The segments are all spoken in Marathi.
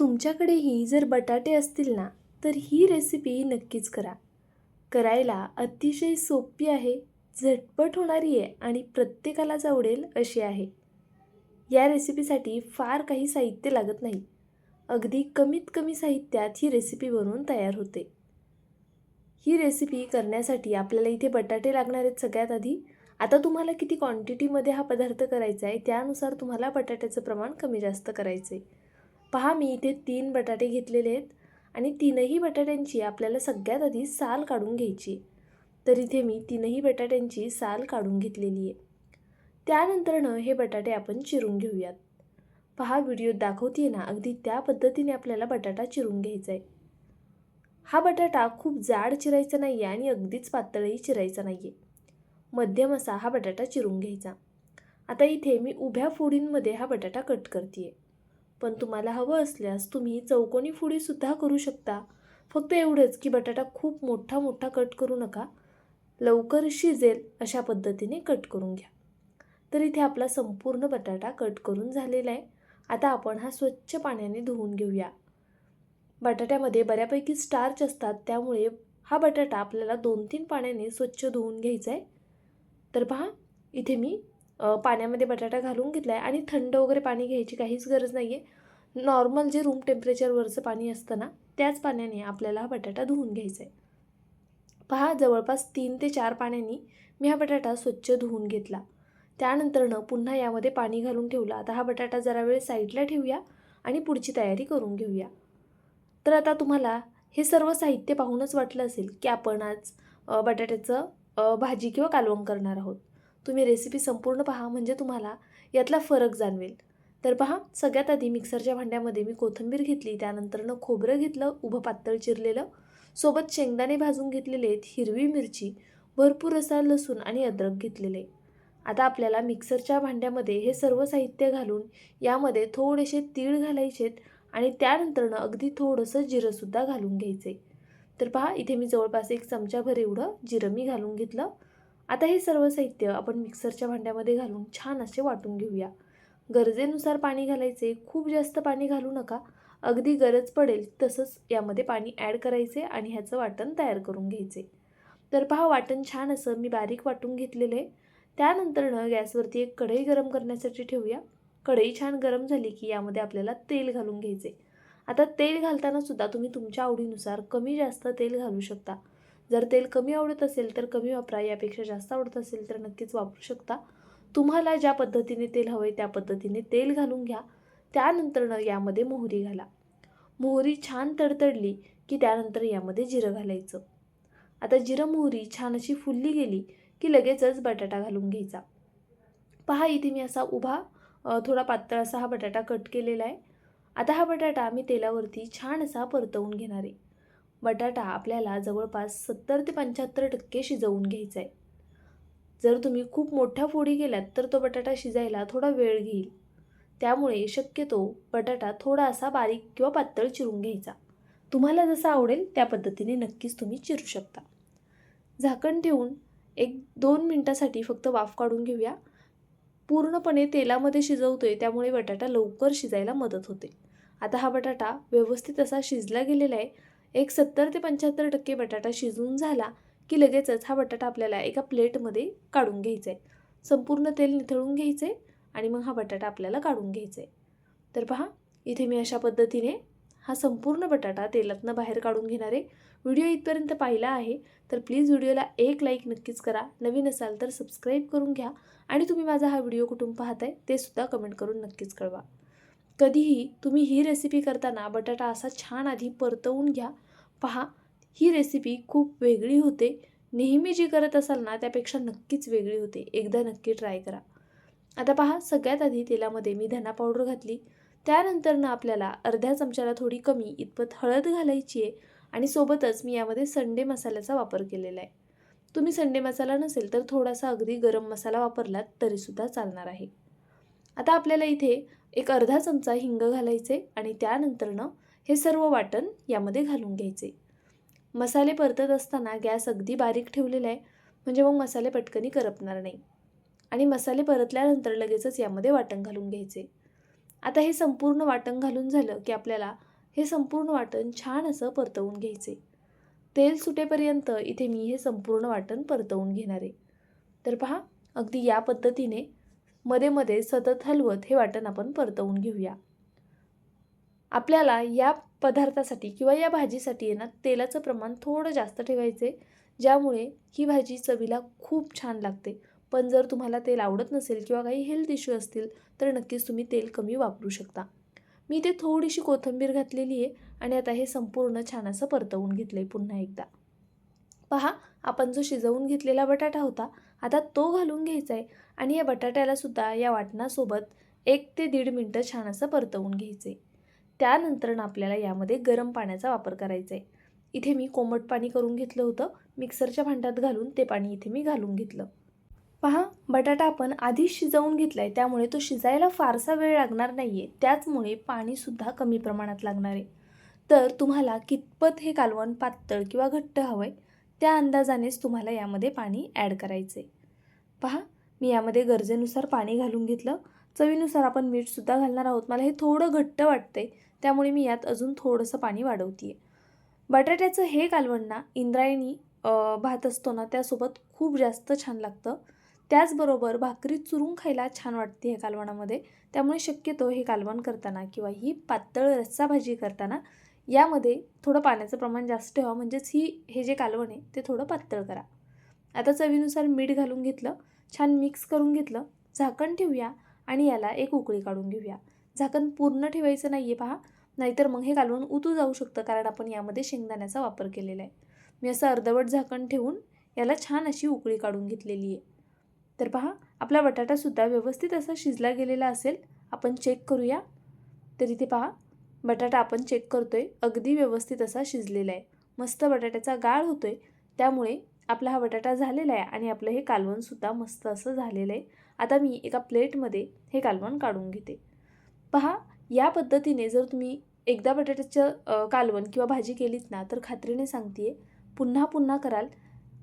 तुमच्याकडेही जर बटाटे असतील ना तर ही रेसिपी नक्कीच करा. करायला अतिशय सोपी आहे झटपट होणारी आहे आणि प्रत्येकालाच आवडेल अशी आहे. या रेसिपीसाठी फार काही साहित्य लागत नाही. अगदी कमीत कमी साहित्यात ही रेसिपी बनवून तयार होते. ही रेसिपी करण्यासाठी आपल्याला इथे बटाटे लागणार आहेत सगळ्यात आधी. आता तुम्हाला किती क्वांटिटीमध्ये हा पदार्थ करायचा आहे त्यानुसार तुम्हाला बटाट्याचं प्रमाण कमी जास्त करायचं आहे पहा मी इथे तीन बटाटे घेतलेले आहेत आणि तीनही बटाट्यांची आपल्याला सगळ्यात आधी साल काढून घ्यायची. आहे. तर इथे मी तीनही बटाट्यांची साल काढून घेतलेली आहे. त्यानंतरनं हे बटाटे आपण चिरून घेऊयात. पहा व्हिडिओत दाखवते ना अगदी त्या पद्धतीने आपल्याला बटाटा चिरून घ्यायचा आहे हा बटाटा खूप जाड चिरायचा नाही आहे आणि अगदीच पातळही चिरायचा नाही आहे मध्यम असा हा बटाटा चिरून घ्यायचा. आता इथे मी उभ्या फोडींमध्ये हा बटाटा कट करते आहे पण तुम्हाला हवं असल्यास तुम्ही चौकोनी फुडीसुद्धा करू शकता. फक्त एवढंच की बटाटा खूप मोठा मोठा कट करू नका. लवकर शिजेल अशा पद्धतीने कट करून घ्या. तर इथे आपला संपूर्ण बटाटा कट करून झालेला आहे. आता आपण हा स्वच्छ पाण्याने धुवून घेऊया. बटाट्यामध्ये बऱ्यापैकी स्टार्च असतात त्यामुळे हा बटाटा आपल्याला दोन तीन पाण्याने स्वच्छ धुवून घ्यायचा आहे. तर पहा इथे मी पाण्यामध्ये बटाटा घालून घेतला आहे आणि थंड वगैरे पाणी घ्यायची काहीच गरज नाही आहे नॉर्मल जे रूम टेम्परेचरवरचं पाणी असतं ना त्याच पाण्याने आपल्याला हा बटाटा धुवून घ्यायचा आहे पहा जवळपास तीन ते चार पाण्याने मी हा बटाटा स्वच्छ धुवून घेतला. त्यानंतरनं पुन्हा यामध्ये पाणी घालून ठेवलं. आता हा बटाटा जरा वेळ साईडला ठेवूया आणि पुढची तयारी करून घेऊया. तर आता तुम्हाला हे सर्व साहित्य पाहूनच वाटलं असेल की आपण आज बटाट्याचं भाजी किंवा कालवण करणार आहोत. तुम्ही रेसिपी संपूर्ण पहा म्हणजे तुम्हाला यातला फरक जाणवेल. तर पहा सगळ्यात आधी मिक्सरच्या भांड्यामध्ये मी कोथिंबीर घेतली त्यानंतरनं खोबरं घेतलं उभं पातळ चिरलेलं. सोबत शेंगदाणे भाजून घेतलेले आहेत हिरवी मिरची भरपूर असा लसूण आणि अद्रक घेतलेले. आता आपल्याला मिक्सरच्या भांड्यामध्ये हे सर्व साहित्य घालून यामध्ये थोडेसे तीळ घालायचेत आणि त्यानंतरनं अगदी थोडंसं जिरंसुद्धा घालून घ्यायचे तर पहा इथे मी जवळपास एक चमचाभर एवढं जिरं मी घालून घेतलं. आता हे सर्व साहित्य आपण मिक्सरच्या भांड्यामध्ये घालून छान असे वाटून घेऊया. गरजेनुसार पाणी घालायचे खूप जास्त पाणी घालू नका. अगदी गरज पडेल तसंच यामध्ये पाणी ॲड करायचे आणि ह्याचं वाटण तयार करून घ्यायचे. तर पहा वाटण छान असं मी बारीक वाटून घेतलेलं आहे. त्यानंतरनं गॅसवरती एक कढई गरम करण्यासाठी ठेवूया. कढई छान गरम झाली की यामध्ये आपल्याला तेल घालून घ्यायचे. आता तेल घालताना सुद्धा तुम्ही तुमच्या आवडीनुसार कमी जास्त तेल घालू शकता. जर तेल कमी आवडत असेल तर कमी वापरा यापेक्षा जास्त आवडत असेल तर नक्कीच वापरू शकता. तुम्हाला ज्या पद्धतीने तेल हवं आहे त्या पद्धतीने तेल घालून घ्या. त्यानंतरनं यामध्ये मोहरी घाला. मोहरी छान तडतडली की त्यानंतर यामध्ये जिरं घालायचं. आता जिरं मोहरी छान अशी फुलली गेली की लगेचच बटाटा घालून घ्यायचा. पहा इथे मी असा उभा थोडा पातळ असा हा बटाटा कट केलेला आहे. आता हा बटाटा मी तेलावरती छान असा परतवून घेणार आहे. बटाटा आपल्याला जवळपास सत्तर ते पंच्याहत्तर टक्के शिजवून घ्यायचा आहे जर तुम्ही खूप मोठ्या फोडी केल्यात तर तो बटाटा शिजायला थोडा वेळ घेईल. त्यामुळे शक्यतो बटाटा थोडा असा बारीक किंवा पातळ चिरून घ्यायचा. तुम्हाला जसं आवडेल त्या पद्धतीने नक्कीच तुम्ही चिरू शकता. झाकण ठेवून एक दोन मिनटासाठी फक्त वाफ काढून घेऊया. पूर्णपणे तेलामध्ये शिजवतो आहे त्यामुळे बटाटा लवकर शिजायला मदत होते. आता हा बटाटा व्यवस्थित असा शिजला गेलेला आहे एक सत्तर ते पंच्याहत्तर टक्के बटाटा शिजून झाला की लगेचच हा बटाटा आपल्याला एका प्लेटमध्ये काढून घ्यायचा आहे संपूर्ण तेल निथळून घ्यायचं आहे आणि मग हा बटाटा आपल्याला काढून घ्यायचा आहे तर पहा इथे मी अशा पद्धतीने हा संपूर्ण बटाटा तेलातनं बाहेर काढून घेणार आहे. व्हिडिओ इथपर्यंत पाहिला आहे तर प्लीज व्हिडिओला एक लाईक नक्कीच करा. नवीन असाल तर सबस्क्राईब करून घ्या आणि तुम्ही माझा हा व्हिडिओ कुठून आहे ते सुद्धा कमेंट करून नक्कीच कळवा. कधीही तुम्ही ही रेसिपी करताना बटाटा असा छान आधी परतवून घ्या पहा ही रेसिपी खूप वेगळी होते. नेहमी जी करत असाल ना त्यापेक्षा नक्कीच वेगळी होते. एकदा नक्की ट्राय करा. आता पहा सगळ्यात आधी तेलामध्ये मी धना पावडर घातली. त्यानंतरनं आपल्याला अर्ध्या चमच्याला थोडी कमी इतपत हळद घालायची आहे आणि सोबतच मी यामध्ये संडे मसाल्याचा वापर केलेला आहे. तुम्ही संडे मसाला नसेल तर थोडासा अगदी गरम मसाला वापरलात तरीसुद्धा चालणार आहे. आता आपल्याला इथे एक अर्धा चमचा हिंग घालायचे आणि त्यानंतरनं हे सर्व वाटण यामध्ये घालून घ्यायचे. मसाले परतत असताना गॅस अगदी बारीक ठेवलेला आहे म्हणजे मग मसाले पटकनी करपणार नाही. आणि मसाले परतल्यानंतर लगेचच यामध्ये वाटण घालून घ्यायचे. आता हे संपूर्ण वाटण घालून झालं की आपल्याला हे संपूर्ण वाटण छान असं परतवून घ्यायचे. तेल सुटेपर्यंत इथे मी हे संपूर्ण वाटण परतवून घेणार आहे. तर पहा अगदी या पद्धतीने मध्ये मध्ये सतत हलवत हे वाटण आपण परतवून घेऊया. आपल्याला या पदार्थासाठी किंवा या भाजीसाठी आहे ना तेलाचं प्रमाण थोडं जास्त ठेवायचं आहे ज्यामुळे ही भाजी चवीला खूप छान लागते. पण जर तुम्हाला तेल आवडत नसेल किंवा काही हेल्थ इश्यू असतील तर नक्कीच तुम्ही तेल कमी वापरू शकता. मी ते थोडीशी कोथिंबीर घातलेली आहे आणि आता हे संपूर्ण छान असं परतवून घेतलं आहे पुन्हा एकदा. पहा आपण जो शिजवून घेतलेला बटाटा होता आता तो घालून घ्यायचा आहे आणि या बटाट्यालासुद्धा या वाटणासोबत एक ते दीड मिनटं छान असं परतवून घ्यायचे त्यानंतर आपल्याला यामध्ये गरम पाण्याचा वापर करायचा आहे. इथे मी कोमट पाणी करून घेतलं होतं. मिक्सरच्या भांड्यात घालून ते पाणी इथे मी घालून घेतलं. पहा बटाटा आपण आधीच शिजवून घेतला आहे त्यामुळे तो शिजायला फारसा वेळ लागणार नाही आहे त्याचमुळे पाणीसुद्धा कमी प्रमाणात लागणार आहे. तर तुम्हाला कितपत हे कालवण पातळ किंवा घट्ट हवं आहे त्या अंदाजानेच तुम्हाला यामध्ये पाणी ॲड करायचं आहे पहा मी यामध्ये गरजेनुसार पाणी घालून घेतलं. चवीनुसार आपण मीठसुद्धा घालणार आहोत. मला हे थोडं घट्ट वाटते त्यामुळे मी यात अजून थोडंसं पाणी वाढवते आहे बटाट्याचं हे कालवण ना इंद्रायणी भात असतो ना त्यासोबत खूप जास्त छान लागतं. त्याचबरोबर भाकरी चुरून खायला छान वाटते हे कालवणामध्ये. त्यामुळे शक्यतो हे कालवण करताना किंवा ही पातळ रस्सा भाजी करताना यामध्ये थोडं पाण्याचं प्रमाण जास्त ठेवा. म्हणजेच ही हे जे कालवण आहे ते थोडं पातळ करा. आता चवीनुसार मीठ घालून घेतलं छान मिक्स करून घेतलं झाकण ठेवूया आणि याला एक उकळी काढून घेऊया. झाकण पूर्ण ठेवायचं नाही आहे पहा. नाहीतर मग हे कालवण उतू जाऊ शकतं कारण आपण यामध्ये शेंगदाण्याचा वापर केलेला आहे. मी असं अर्धवट झाकण ठेवून याला छान अशी उकळी काढून घेतलेली आहे. तर पहा आपला बटाटासुद्धा व्यवस्थित असा शिजला गेलेला असेल. आपण चेक करूया. तर इथे पहा बटाटा आपण चेक करतो आहे अगदी व्यवस्थित असा शिजलेला आहे. मस्त बटाट्याचा गाळ होतो आहे त्यामुळे आपला हा बटाटा झालेला आहे आणि आपलं हे कालवणसुद्धा मस्त असं झालेलं आहे. आता मी एका प्लेटमध्ये हे कालवण काढून घेते. पहा या पद्धतीने जर तुम्ही एकदा बटाट्याचं कालवण किंवा भाजी केलीत ना तर खात्रीने सांगते पुन्हा पुन्हा कराल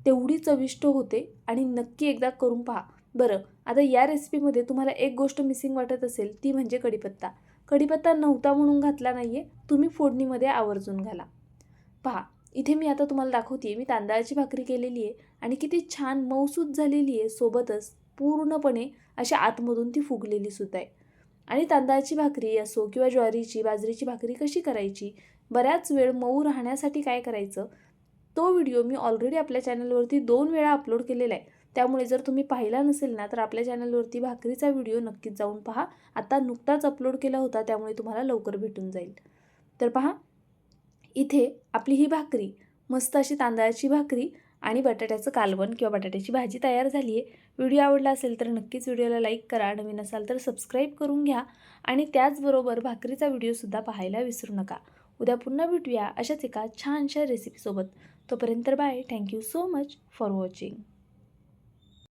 तेवढी चविष्ट होते आणि नक्की एकदा करून पहा. बरं आता या रेसिपीमध्ये तुम्हाला एक गोष्ट मिसिंग वाटत असेल ती म्हणजे कढीपत्ता. कढीपत्ता नव्हता म्हणून घातला नाही आहे तुम्ही फोडणीमध्ये आवर्जून घाला. पहा इथे मी आता तुम्हाला दाखवते मी तांदळाची भाकरी केलेली आहे आणि किती छान मऊसूत झालेली आहे सोबतच पूर्णपणे अशा आतमधून ती फुगलेली सुद्धा आहे. आणि तांदळाची भाकरी असो किंवा ज्वारीची बाजरीची भाकरी कशी करायची? बऱ्याच वेळ मऊ राहण्यासाठी काय करायचं? तो व्हिडिओ मी ऑलरेडी आपल्या चॅनलवरती दोन वेळा अपलोड केलेला आहे. त्यामुळे जर तुम्ही पाहिला नसेल ना तर आपल्या चॅनलवरती भाकरीचा व्हिडिओ नक्कीच जाऊन पहा. आता नुकताच अपलोड केला होता त्यामुळे तुम्हाला लवकर भेटून जाईल. तर पहा इथे आपली ही भाकरी मस्त अशी तांदळाची भाकरी आणि बटाट्याचं कालवण किंवा बटाट्याची भाजी तयार झाली आहे. व्हिडिओ आवडला असेल तर नक्कीच व्हिडिओला लाईक करा. नवीन असाल तर सबस्क्राईब करून घ्या. आणि त्याचबरोबर भाकरीचा व्हिडिओसुद्धा पाहायला विसरू नका. उद्या पुन्हा भेटूया अशाच एका छानशा रेसिपीसोबत तोपर्यंत bye thank you so much for watching